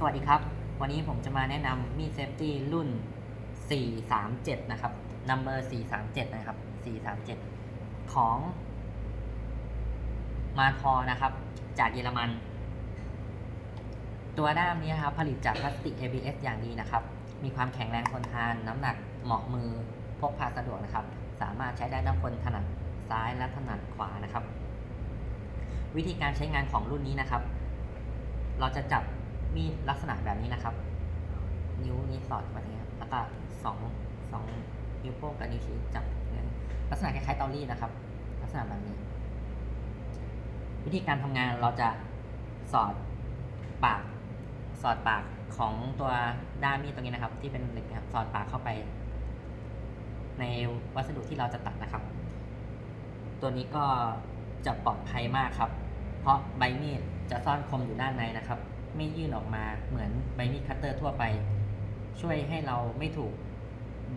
สวัสดีครับ วันนี้ผมจะมาแนะนำมีดเซฟตี้รุ่น 437 นะครับ number 437 นะครับ 437 ของ มาทอนะครับ จากเยอรมัน ตัวด้ามนี้ครับ ผลิตจากพลาสติก ABS อย่างดีนะครับ มีความแข็งแรงทนทาน น้ำหนักเหมาะมือ พกพาสะดวกนะครับ สามารถใช้ได้ทั้งคนถนัดซ้ายและถนัดขวานะครับ วิธีการใช้งานของรุ่นนี้นะครับ เราจะจับ มีลักษณะแบบนี้นะครับ นิ้วนี้สอดมาตรงนี้ครับแล้วก็สองสองนิ้วโป้งกับนิ้วชี้จับเนี่ยลักษณะคล้ายๆเตารีดนะครับ ลักษณะแบบนี้ วิธีการทำงานเราจะสอดปาก สอดปากของตัวด้ามมีดตรงนี้นะครับ ที่เป็นเหล็กนะครับสอดปากเข้าไป ในวัสดุที่เราจะตัดนะครับ ตัวนี้ก็จะปลอดภัยมากครับ เพราะใบมีดจะซ่อนคมอยู่ด้านในนะครับ ไม่ยื่นออกมาเหมือนใบมีดคัตเตอร์ทั่วไป ช่วยให้เราไม่ถูก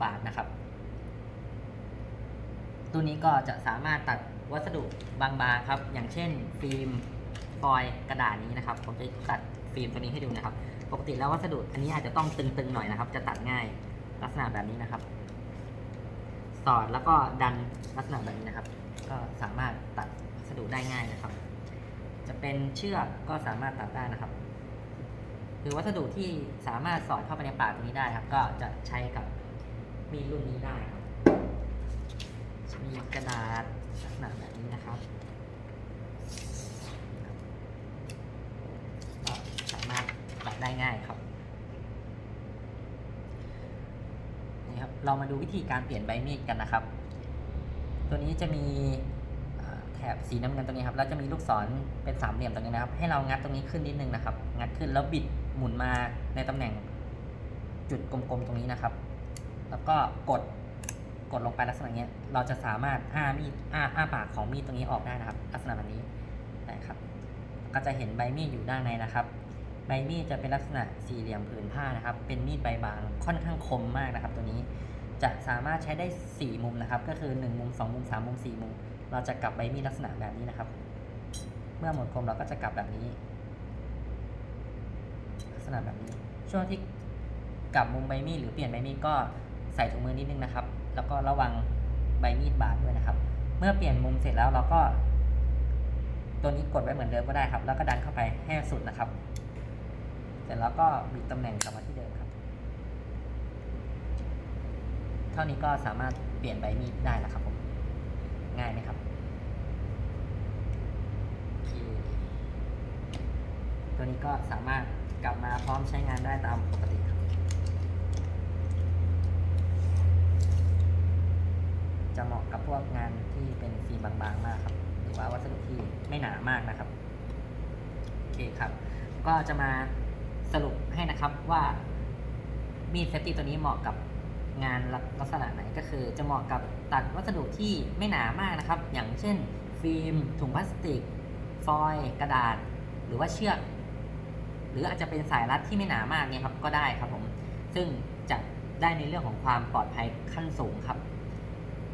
บาดนะครับ ตัวนี้ก็จะสามารถตัดวัสดุบางๆครับ อย่างเช่น ฟิล์มฟอยล์กระดาษนี้นะครับ ผมจะตัดฟิล์มตัวนี้ให้ดูนะครับ ปกติแล้ววัสดุอันนี้อาจจะต้องตึงๆหน่อยนะครับ จะตัดง่ายลักษณะแบบนี้นะครับ สอดแล้วก็ดันลักษณะแบบนี้นะครับ ก็สามารถตัดวัสดุได้ง่ายนะครับ จะเป็นเชือกก็สามารถตัดได้นะครับ คือวัสดุที่สามารถสอดเข้าไปในปากตรงนี้ได้ครับ ก็จะใช้กับมีดรุ่นนี้ได้ครับมีกระดาษลักษณะแบบนี้นะครับก็สามารถตัดได้ง่ายครับนี่ครับ เรามาดูวิธีการเปลี่ยนใบมีดกันนะครับ ตัวนี้จะมีแถบสีน้ำเงินตรงนี้ครับ แล้วจะมีลูกศรเป็นสามเหลี่ยมตรงนี้นะครับ ให้เรางัดตรงนี้ขึ้นนิดนึงนะครับ งัดขึ้นแล้วบิด หมุนมาในตำแหน่งจุดกลมๆตรงนี้นะครับ แล้วก็กดกดลงไปลักษณะเนี้ยเราจะสามารถอ้ามีดอ้าอ้าปากของมีดตรงนี้ออกได้นะครับ ลักษณะแบบนี้นะครับ ก็จะเห็นใบมีดอยู่ด้านในนะครับ ใบมีดจะเป็นลักษณะสี่เหลี่ยมผืนผ้านะครับ เป็นมีดใบบางค่อนข้างคมมากนะครับ ตัวนี้จะสามารถใช้ได้ 4 มุมนะครับ ก็คือ 1 มุม 2 มุม 3 มุม 4 มุม เราจะกลับใบมีดลักษณะแบบนี้นะครับ เมื่อหมดคมเราก็จะกลับแบบนี้ ษณะแบบนี้ ช่วงที่กลับมุมใบมีดหรือเปลี่ยนใบมีดก็ใส่ถุงมือนิดนึงนะครับ แล้วก็ระวังใบมีดบาดด้วยนะครับ เมื่อเปลี่ยนมุมเสร็จแล้วเราก็ ตัวนี้กดไว้เหมือนเดิมก็ได้ครับ แล้วก็ดันเข้าไปให้สุดนะครับ เสร็จแล้วก็บิดตำแหน่งกลับมาที่เดิมครับ เท่านี้ก็สามารถเปลี่ยนใบมีดได้แล้วครับผม ง่ายไหมครับโอเคตัว นี้ก็สามารถกลับมาพร้อมใช้งานได้ตามปกติครับจะเหมาะกับพวกงานที่เป็นฟิล์มบางๆมากครับ หรือว่าวัสดุที่ไม่หนามากนะครับโอเคครับ ก็จะมาสรุปให้นะครับว่ามีดเซฟตี้ตัวนี้เหมาะกับงานลักษณะไหนก็คือ จะเหมาะกับตัดวัสดุที่ไม่หนามากนะครับ อย่างเช่น ฟิล์ม ถุงพลาสติก ฟอยล์กระดาษ หรือว่าเชือก หรืออาจจะเป็นสายรัดที่ไม่หนามากเนี่ยครับก็ได้ครับผมซึ่งจะได้ในเรื่องของความปลอดภัยขั้นสูงครับ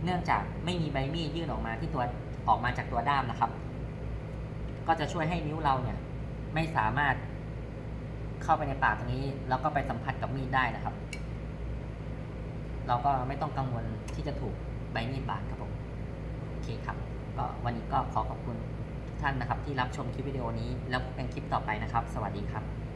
เนื่องจากไม่มีใบมีดยื่นออกมาที่ตัวออกมาจากตัวด้ามนะครับ ก็จะช่วยให้นิ้วเราเนี่ยไม่สามารถเข้าไปในปากตรงนี้ แล้วก็ไปสัมผัสกับมีดได้นะครับ เราก็ไม่ต้องกังวลที่จะถูกใบมีดบาดครับผมโอเคครับ ก็วันนี้ก็ขอขอบคุณ ท่านนะครับที่รับชมคลิปวิดีโอนี้ แล้วพบกันคลิปต่อไปนะครับ สวัสดีครับ